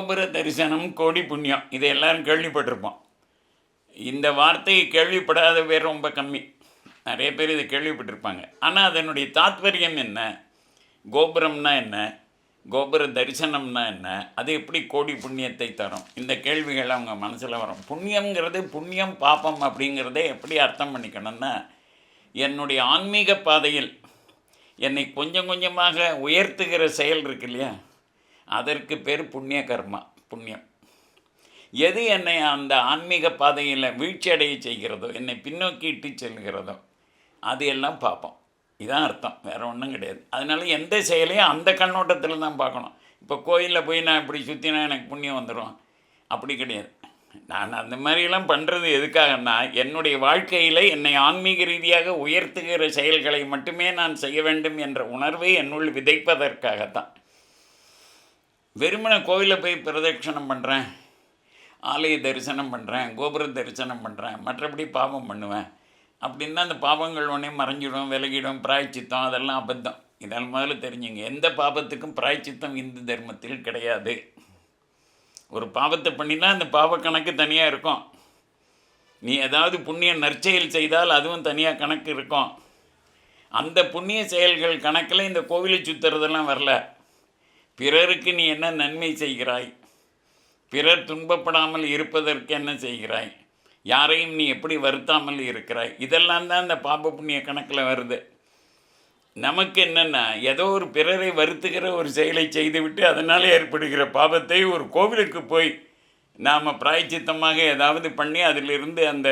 கோபுர தரிசனம் கோடி புண்ணியம். இதை எல்லாரும் கேள்விப்பட்டிருப்போம். இந்த வார்த்தையை கேள்விப்படாத பேர் ரொம்ப கம்மி. நிறைய பேர் இதை கேள்விப்பட்டிருப்பாங்க. ஆனால் அதனுடைய தாத்பரியம் என்ன? கோபுரம்னா என்ன? கோபுர தரிசனம்னா என்ன? அது எப்படி கோடி புண்ணியத்தை தரும்? இந்த கேள்விகள் அவங்க மனசில் வரும். புண்ணியங்கிறது புண்ணியம் பாப்பம் அப்படிங்கிறதே எப்படி அர்த்தம் பண்ணிக்கணும்னா என்னுடைய ஆன்மீக பாதையில் என்னை கொஞ்சம் கொஞ்சமாக உயர்த்துகிற செயல் இருக்கு இல்லையா? அதற்கு பேர் புண்ணிய கர்மா புண்ணியம். எது என்னை அந்த ஆன்மீக பாதையில் வீழ்ச்சி அடைய செய்கிறதோ என்னை பின்னோக்கி இட்டு செல்கிறதோ அது எல்லாம் பார்ப்போம். இதான் அர்த்தம் வேறு ஒன்றும் கிடையாது. அதனால எந்த செயலையும் அந்த கண்ணோட்டத்தில் தான் பார்க்கணும். இப்போ கோயிலில் போய் நான் இப்படி சுற்றினா எனக்கு புண்ணியம் வந்துடும் அப்படி கிடையாது. நான் அந்த மாதிரிலாம் பண்ணுறது எதுக்காகன்னா என்னுடைய வாழ்க்கையில் என்னை ஆன்மீக ரீதியாக உயர்த்துகிற செயல்களை மட்டுமே நான் செய்ய வேண்டும் என்ற உணர்வை என்னுள் விதைப்பதற்காகத்தான். வெறுமனை கோவிலில் போய் பிரதட்சணம் பண்ணுறேன் ஆலய தரிசனம் பண்ணுறேன் கோபுர தரிசனம் பண்ணுறேன் மற்றபடி பாவம் பண்ணுவேன். அப்படின்னா அந்த பாவங்கள் உடனே மறைஞ்சிடும் விலகிடும் பிராய்ச்சித்தம் அதெல்லாம் அபத்தம். இதெல்லாம் முதல்ல தெரிஞ்சுங்க எந்த பாவத்துக்கும் பிராய்ச்சித்தம் இந்து தர்மத்தில் கிடையாது. ஒரு பாவத்தை பண்ணினா அந்த பாவ கணக்கு தனியாக இருக்கும். நீ ஏதாவது புண்ணிய நற்செயல் செய்தால் அதுவும் தனியாக கணக்கு இருக்கும். அந்த புண்ணிய செயல்கள் கணக்கில் இந்த கோவிலை சுற்றுறதெல்லாம் வரல. பிறருக்கு நீ என்ன நன்மை செய்கிறாய்? பிறர் துன்பப்படாமல் இருப்பதற்கு என்ன செய்கிறாய்? யாரையும் நீ எப்படி வருத்தாமல் இருக்கிறாய்? இதெல்லாம் தான் அந்த பாப புண்ணிய கணக்கில் வருது. நமக்கு என்னென்னா ஏதோ ஒரு பிறரை வருத்துகிற ஒரு செயலை செய்துவிட்டு அதனால் ஏற்படுகிற பாபத்தை ஒரு கோவிலுக்கு போய் நாம் பிராய்ச்சித்தமாக ஏதாவது பண்ணி அதிலிருந்து அந்த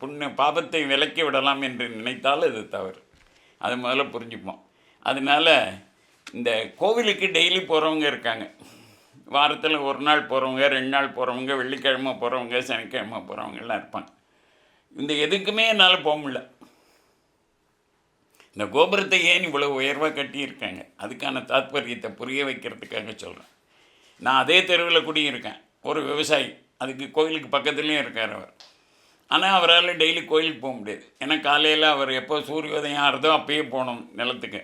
புண்ணு பாபத்தை விலக்கி விடலாம் என்று நினைத்தால் அது தவறு. அது முதல்ல புரிஞ்சுப்போம் அதனால் இந்த கோவிலுக்கு டெய்லி போகிறவங்க இருக்காங்க. வாரத்தில் ஒரு நாள் போகிறவங்க ரெண்டு நாள் போகிறவங்க வெள்ளிக்கிழமை போகிறவங்க சனிக்கிழமை போகிறவங்க எல்லாம் இருப்பாங்க. இந்த எதுக்குமே என்னால் போக முடியல. இந்த கோபுரத்தை ஏன் இவ்வளோ உயர்வாக கட்டியிருக்காங்க? அதுக்கான தாத்பரியத்தை புரிய வைக்கிறதுக்காக சொல்கிறேன் நான் அதே தெருவில் குடியிருக்கேன். ஒரு விவசாயி அதுக்கு கோயிலுக்கு பக்கத்துலேயும் இருக்கார் அவர். ஆனால் அவரால் டெய்லி கோயிலுக்கு போக முடியாது. ஏன்னா காலையில் அவர் எப்போ சூரியோதயம் ஆறுதோ அப்பயே போகணும் நிலத்துக்கு.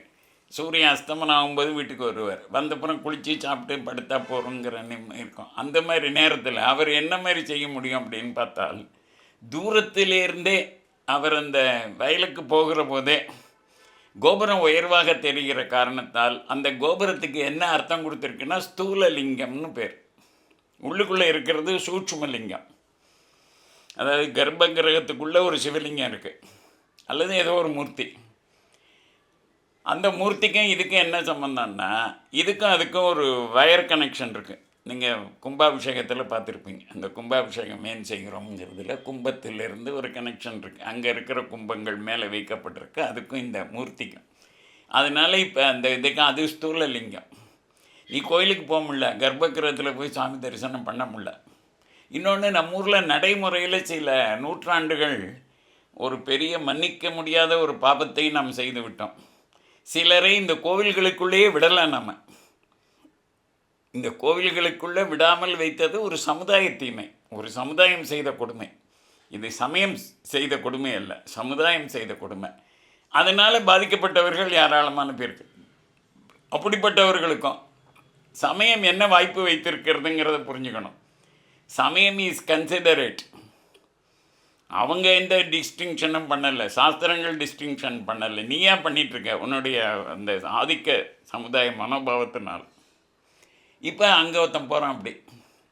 சூரியன் அஸ்தமனம் ஆகும்போது வீட்டுக்கு வருவார். வந்தப்புறம் குளித்து சாப்பிட்டு படுத்தா போகிறோங்கிற நிம்ம இருக்கும். அந்த மாதிரி நேரத்தில் அவர் என்ன மாதிரி செய்ய முடியும் அப்படின்னு பார்த்தால் தூரத்திலிருந்தே அவர் அந்த வயலுக்கு போகிற போதே கோபுரம் உயர்வாக தெரிகிற காரணத்தால் அந்த கோபுரத்துக்கு என்ன அர்த்தம் கொடுத்துருக்குன்னா ஸ்தூல லிங்கம்னு பேர். உள்ளுக்குள்ளே இருக்கிறது சூட்சும லிங்கம் அதாவது கர்ப்ப கிரகத்துக்குள்ளே ஒரு சிவலிங்கம் இருக்குது அல்லது ஏதோ ஒரு மூர்த்தி. அந்த மூர்த்திக்கும் இதுக்கும் என்ன சம்மந்தம்னா இதுக்கும் அதுக்கும் ஒரு வயர் கனெக்ஷன் இருக்குது நீங்கள் கும்பாபிஷேகத்தில் பார்த்துருப்பீங்க. அந்த கும்பாபிஷேகம் ஏன் செய்கிறோங்கிறதுல கும்பத்திலிருந்து ஒரு கனெக்ஷன் இருக்குது அங்கே இருக்கிற கும்பங்கள் மேலே வைக்கப்பட்டிருக்கு. அதுக்கும் இந்த மூர்த்திக்கும். அதனால் இப்போ அந்த இதுக்கும் அது ஸ்தூல லிங்கம். நீ கோயிலுக்கு போக முடில கர்ப்பகிரகத்தில் போய் சாமி தரிசனம் பண்ண முடில இன்னொன்று நம்ம ஊரில் நடைமுறையில் சில நூற்றாண்டுகள் ஒரு பெரிய மன்னிக்க முடியாத ஒரு பாபத்தை நாம் செய்து விட்டோம். சிலரை இந்த கோவில்களுக்குள்ளேயே விடலை நம்ம இந்த கோவில்களுக்குள்ளே விடாமல் வைத்தது ஒரு சமுதாய தீமை ஒரு சமுதாயம் செய்த கொடுமை. இது சமயம் செய்த கொடுமை அல்ல சமுதாயம் செய்த கொடுமை. அதனால் பாதிக்கப்பட்டவர்கள் ஏராளமான பேருக்கு அப்படிப்பட்டவர்களுக்கும் சமயம் என்ன வாய்ப்பு வைத்திருக்கிறதுங்கிறத புரிஞ்சுக்கணும். சமயம் இஸ் கன்சிடரேட் அவங்க எந்த டிஸ்டிங்ஷனும் பண்ணலை. சாஸ்திரங்கள் டிஸ்டிங்ஷன் பண்ணலை. நீ ஏன் பண்ணிகிட்ருக்க உன்னுடைய அந்த ஆதிக்க சமுதாய மனோபாவத்தினால். இப்போ அங்கே ஒருத்தன் போகிறான் அப்படி.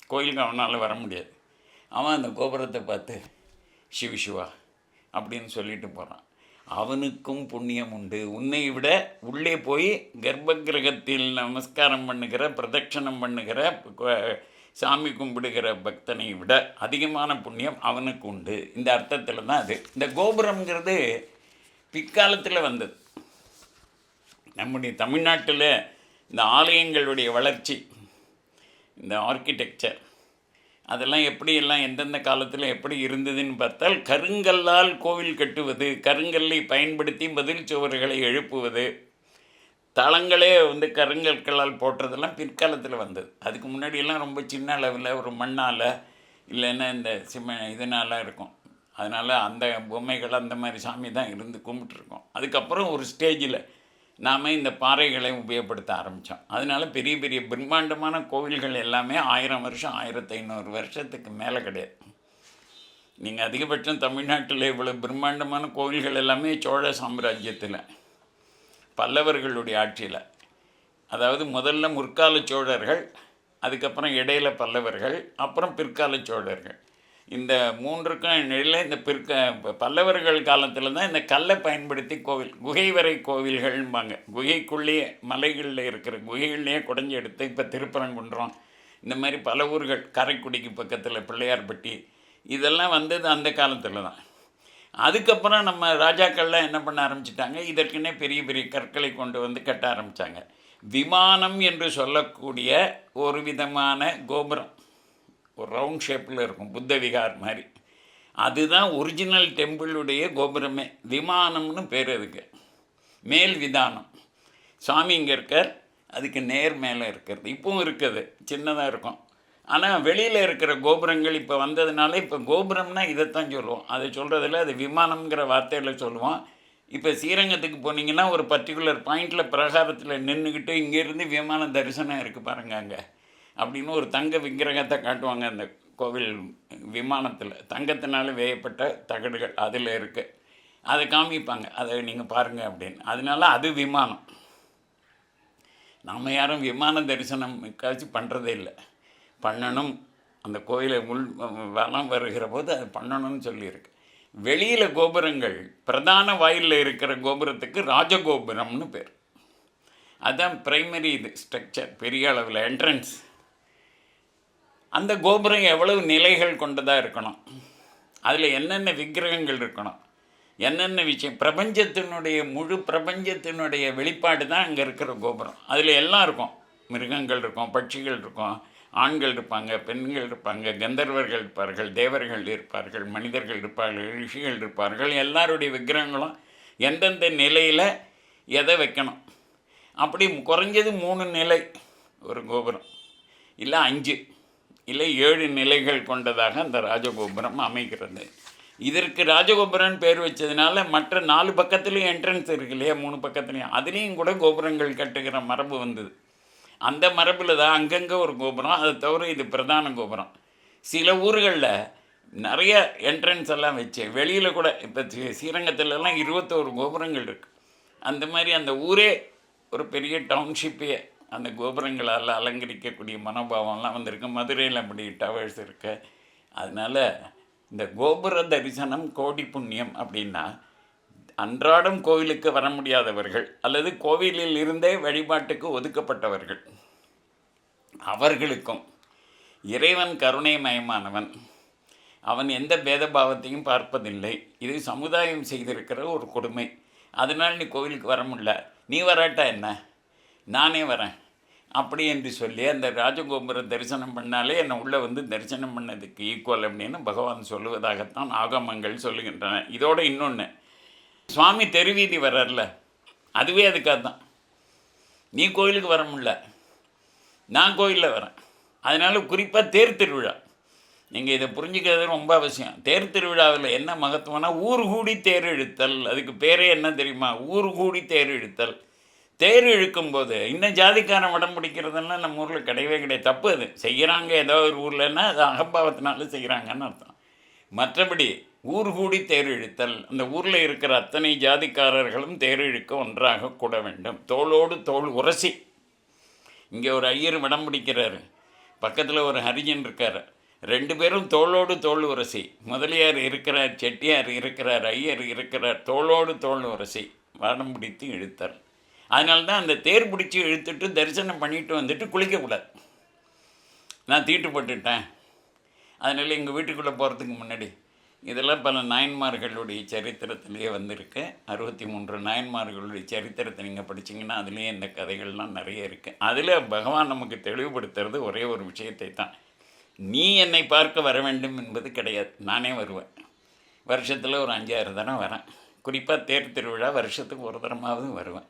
கோயிலுக்கு அவனால் வர முடியாது. அவன் அந்த கோபுரத்தை பார்த்து சிவ சிவா அப்படின்னு சொல்லிட்டு போகிறான் அவனுக்கும் புண்ணியம் உண்டு. உன்னை விட உள்ளே போய் கர்ப்ப கிரகத்தில் நமஸ்காரம் பண்ணுகிற பிரதட்சணம் பண்ணுகிற சாமி கும்பிடுகிற பக்தனை விட அதிகமான புண்ணியம் அவனுக்கு உண்டு. இந்த அர்த்தத்தில் தான் அது. இந்த கோபுரம்ங்கிறது பிற்காலத்தில் வந்தது. நம்முடைய தமிழ்நாட்டில் இந்த ஆலயங்களுடைய வளர்ச்சி இந்த ஆர்கிடெக்சர் அதெல்லாம் எப்படியெல்லாம் எந்தெந்த காலத்தில் எப்படி இருந்ததுன்னு பார்த்தால் கருங்கல்லால் கோவில் கட்டுவது கருங்கல்லை பயன்படுத்தி பதில் சுவர்களை எழுப்புவது தளங்களே வந்து கருங்கற்களால் போட்டதெல்லாம் பிற்காலத்தில் வந்தது. அதுக்கு முன்னாடியெல்லாம் ரொம்ப சின்ன அளவில் ஒரு மண்ணால் இல்லைன்னா இந்த சிம இதனால இருக்கும். அதனால் அந்த பொம்மைகள் அந்த மாதிரி சாமி தான் இருந்து கும்பிட்டுருக்கோம். அதுக்கப்புறம் ஒரு ஸ்டேஜில் நாம் இந்த பாறைகளை உபயோகப்படுத்த ஆரம்பித்தோம் அதனால் பெரிய பெரிய பிரம்மாண்டமான கோவில்கள் எல்லாமே ஆயிரம் வருஷம் ஆயிரத்தி ஐநூறு வருஷத்துக்கு மேலே கிடையாது. நீங்கள் அதிகபட்சம் தமிழ்நாட்டில் இவ்வளோ பிரம்மாண்டமான கோவில்கள் எல்லாமே சோழ சாம்ராஜ்யத்தில். பல்லவர்களுடைய ஆட்சியில். அதாவது முதல்ல முற்கால சோழர்கள் அதுக்கப்புறம் இடையில பல்லவர்கள் அப்புறம் பிற்கால சோழர்கள். இந்த மூன்றுக்கும் நிலையில் இந்த பிற்க பல்லவர்கள் காலத்தில் தான் இந்த கல்லை பயன்படுத்தி கோவில் குகை வரை கோவில்கள்ம்பாங்க. குகைக்குள்ளேயே மலைகளில் இருக்கிற குகைகள்லேயே குடஞ்சி எடுத்து இப்போ திருப்பரங்குன்றம் இந்த மாதிரி பல ஊர்கள் காரைக்குடிக்கு பக்கத்தில் பிள்ளையார்பட்டி இதெல்லாம் வந்தது அந்த காலத்தில் தான். அதுக்கப்புறம் நம்ம ராஜாக்கள்லாம் என்ன பண்ண ஆரம்பிச்சிட்டாங்க? இதற்குன்னே பெரிய பெரிய கற்களை கொண்டு வந்து கட்ட ஆரம்பித்தாங்க விமானம் என்று சொல்லக்கூடிய ஒரு விதமான கோபுரம். ஒரு ரவுண்ட் ஷேப்பில் இருக்கும் புத்த விகார் மாதிரி. அதுதான் ஒரிஜினல் டெம்பிளுடைய கோபுரமே. விமானம்னு பேர் அதுக்கு. மேல் விதானம். சாமி இங்கே இருக்கார் அதுக்கு நேர் மேலே இருக்கிறது. இப்பவும் இருக்குது சின்னதாக இருக்கும். ஆனால் வெளியில் இருக்கிற கோபுரங்கள் இப்போ வந்ததுனால இப்போ கோபுரம்னா இதைத்தான் சொல்லுவோம். அதை சொல்கிறதில்ல அது விமானம்ங்கிற வார்த்தையில் சொல்லுவோம். இப்போ ஸ்ரீரங்கத்துக்கு போனீங்கன்னா ஒரு பர்டிகுலர் பாயிண்டில் பிரகாரத்தில் நின்றுக்கிட்டு இங்கேருந்து விமான தரிசனம் இருக்குது பாருங்க அங்கே. அப்படின்னு ஒரு தங்க விக்கிரகத்தை காட்டுவாங்க அந்த கோவில் விமானத்தில். தங்கத்தினால வேயப்பட்ட தகடுகள் அதில் இருக்குது அதை காமிப்பாங்க. அதை நீங்கள் பாருங்கள் அப்படின்னு. அதனால அது விமானம். நாம் யாரும் விமான தரிசனம் காட்சி பண்ணுறதே இல்லை. பண்ணணும். அந்த கோயிலை உள் வளம் வருகிற போது அது பண்ணணும்னு சொல்லியிருக்கு. வெளியில் கோபுரங்கள் பிரதான வாயிலில் இருக்கிற கோபுரத்துக்கு ராஜகோபுரம்னு பேர். அதுதான் பிரைமரி இது ஸ்ட்ரக்சர் பெரிய அளவில் என்ட்ரன்ஸ் அந்த கோபுரம் எவ்வளவு நிலைகள் கொண்டதாக இருக்கணும்? அதில் என்னென்ன விக்கிரகங்கள் இருக்கணும்? என்னென்ன விஷயம்? பிரபஞ்சத்தினுடைய முழு பிரபஞ்சத்தினுடைய வெளிப்பாடு தான் அங்கே இருக்கிற கோபுரம். அதில் எல்லாம் இருக்கும். மிருகங்கள் இருக்கும் பட்சிகள் இருக்கும். ஆண்கள் இருப்பாங்க பெண்கள் இருப்பாங்க கந்தர்வர்கள் இருப்பார்கள் தேவர்கள் இருப்பார்கள் மனிதர்கள் இருப்பார்கள் ரிஷிகள் இருப்பார்கள் எல்லாருடைய விக்கிரகங்களும் எந்தெந்த நிலையில் எதை வைக்கணும்? அப்படி குறைஞ்சது மூணு நிலை ஒரு கோபுரம். இல்லை அஞ்சு இல்லை ஏழு நிலைகள் கொண்டதாக அந்த ராஜகோபுரம் அமைகிறது. இதற்கு ராஜகோபுரம்னு பேர் வச்சதுனால மற்ற நாலு பக்கத்துலேயும் என்ட்ரன்ஸ் இருக்கு இல்லையா? மூணு பக்கத்துலேயும். அதுலேயும் கூட கோபுரங்கள் கட்டுகிற மரபு வந்தது. அந்த மரபில் தான் அங்கங்கே ஒரு கோபுரம் அதை தவிர இது பிரதான கோபுரம். சில ஊர்களில் நிறைய என்ட்ரன்ஸ் எல்லாம் வச்சு வெளியில் கூட இப்போ ஸ்ரீரங்கத்துலலாம் இருபத்தோரு கோபுரங்கள் இருக்குது அந்த மாதிரி அந்த ஊரே ஒரு பெரிய டவுன்ஷிப்பே அந்த கோபுரங்களால் அலங்கரிக்கக்கூடிய மனோபாவம்லாம் வந்திருக்கு. மதுரையில் அப்படி டவர்ஸ் இருக்கு. அதனால் இந்த கோபுர தரிசனம் கோடி புண்ணியம் அப்படின்னா அன்றாடம் கோவிலுக்கு வர முடியாதவர்கள் அல்லது கோவிலில் இருந்தே வழிபாட்டுக்கு ஒதுக்கப்பட்டவர்கள். அவர்களுக்கும். இறைவன் கருணைமயமானவன். அவன் எந்த பேதபாவத்தையும் பார்ப்பதில்லை. இது சமுதாயம் செய்திருக்கிற ஒரு கொடுமை. அதனால் நீ கோவிலுக்கு வர முடியல. நீ வராட்டா என்ன? நானே வரேன். அப்படி என்று சொல்லி அந்த ராஜகோபுரம் தரிசனம் பண்ணாலே என்னை உள்ளே வந்து தரிசனம் பண்ணதுக்கு ஈக்குவல் அப்படின்னு பகவான் சொல்லுவதாகத்தான் ஆகமங்கள் சொல்லுகின்றன. இதோட இன்னொன்று சுவாமி தெருவீதி வர்றார்ல அதுவே அதுக்காக தான் நீ கோயிலுக்கு வர முடியல. நான் கோயிலில் வரேன். அதனால குறிப்பாக தேர் திருவிழா. நீங்கள் இதை புரிஞ்சுக்கிறது ரொம்ப அவசியம். தேர் திருவிழாவில் என்ன மகத்துவம்னா ஊர் கூடி தேர் இழுத்தல். அதுக்கு பேரே என்ன தெரியுமா? ஊர் கூடி தேர் இழுத்தல். தேர் இழுக்கும்போது இன்னும் ஜாதிக்காரன் உடம்பு பிடிக்கிறதெல்லாம் நம்ம ஊரில் கிடையவே கிடையாது. தப்பு அது. செய்கிறாங்க ஏதோ ஒரு ஊர்லன்னா அது அகம்பாவத்தினால செய்கிறாங்கன்னு அர்த்தம். மற்றபடி ஊர் கூடி தேர் இழுத்தல். அந்த ஊரில் இருக்கிற அத்தனை ஜாதிக்காரர்களும் தேர் இழுக்க ஒன்றாக கூட வேண்டும். தோளோடு தோல் உரசி. இங்கே ஒரு ஐயர் வடம் பிடிக்கிறாரு. பக்கத்தில் ஒரு ஹரிஜன் இருக்கார். ரெண்டு பேரும் தோளோடு தோல் உரசி. முதலியார் இருக்கிறார் செட்டியார் இருக்கிறார் ஐயர் இருக்கிறார் தோளோடு தோல் உரசி. வடம் பிடித்து இழுத்தார். அதனால தான் அந்த தேர் பிடிச்சி இழுத்துட்டு தரிசனம் பண்ணிட்டு வந்துட்டு குளிக்கக்கூடாது நான் தீட்டுப்பட்டுட்டேன். அதனால் எங்கள் வீட்டுக்குள்ளே போகிறதுக்கு முன்னாடி இதெல்லாம் பல நாயன்மார்களுடைய சரித்திரத்திலேயே வந்திருக்கு. அறுபத்தி மூன்று நாயன்மார்களுடைய சரித்திரத்தை நீங்கள் படிச்சிங்கன்னா அதுலேயே இந்த கதைகள்லாம் நிறைய இருக்குது அதில் பகவான் நமக்கு தெளிவுபடுத்துறது ஒரே ஒரு விஷயத்தை தான். நீ என்னை பார்க்க வர வேண்டும் என்பது கிடையாது. நானே வருவேன். வருஷத்தில் ஒரு அஞ்சாறு தரம் வரேன். குறிப்பாக தேர் திருவிழா வருஷத்துக்கு ஒரு தரமாவது வருவேன்.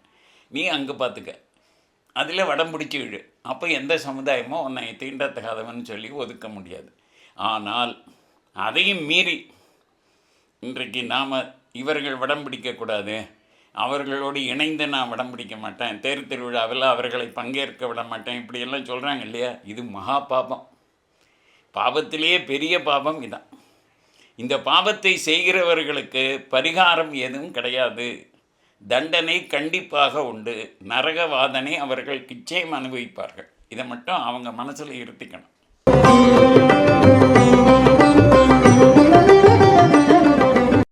நீ அங்கே பார்த்துக்க. அதில் வடம் பிடிச்சி விடு அப்போ எந்த சமுதாயமோ உன்னை தீண்டத்தகாதவன் சொல்லி ஒதுக்க முடியாது. ஆனால் அதையும் மீறி இன்றைக்கு நாம் இவர்கள் வடம் பிடிக்கக்கூடாது அவர்களோடு இணைந்து நான் வடம் பிடிக்க மாட்டேன். தேர் திருவிழாவில் அவர்களை பங்கேற்க விட மாட்டேன். இப்படியெல்லாம் சொல்கிறாங்க இல்லையா? இது மகா பாபம். பாபத்திலேயே பெரிய பாபம் இதான். இந்த பாபத்தை செய்கிறவர்களுக்கு பரிகாரம் எதுவும் கிடையாது. தண்டனை கண்டிப்பாக உண்டு. நரகவாதனை அவர்கள் நிச்சயம் அனுபவிப்பார்கள். இதை மட்டும் அவங்க மனசில் இருத்திக்கணும்.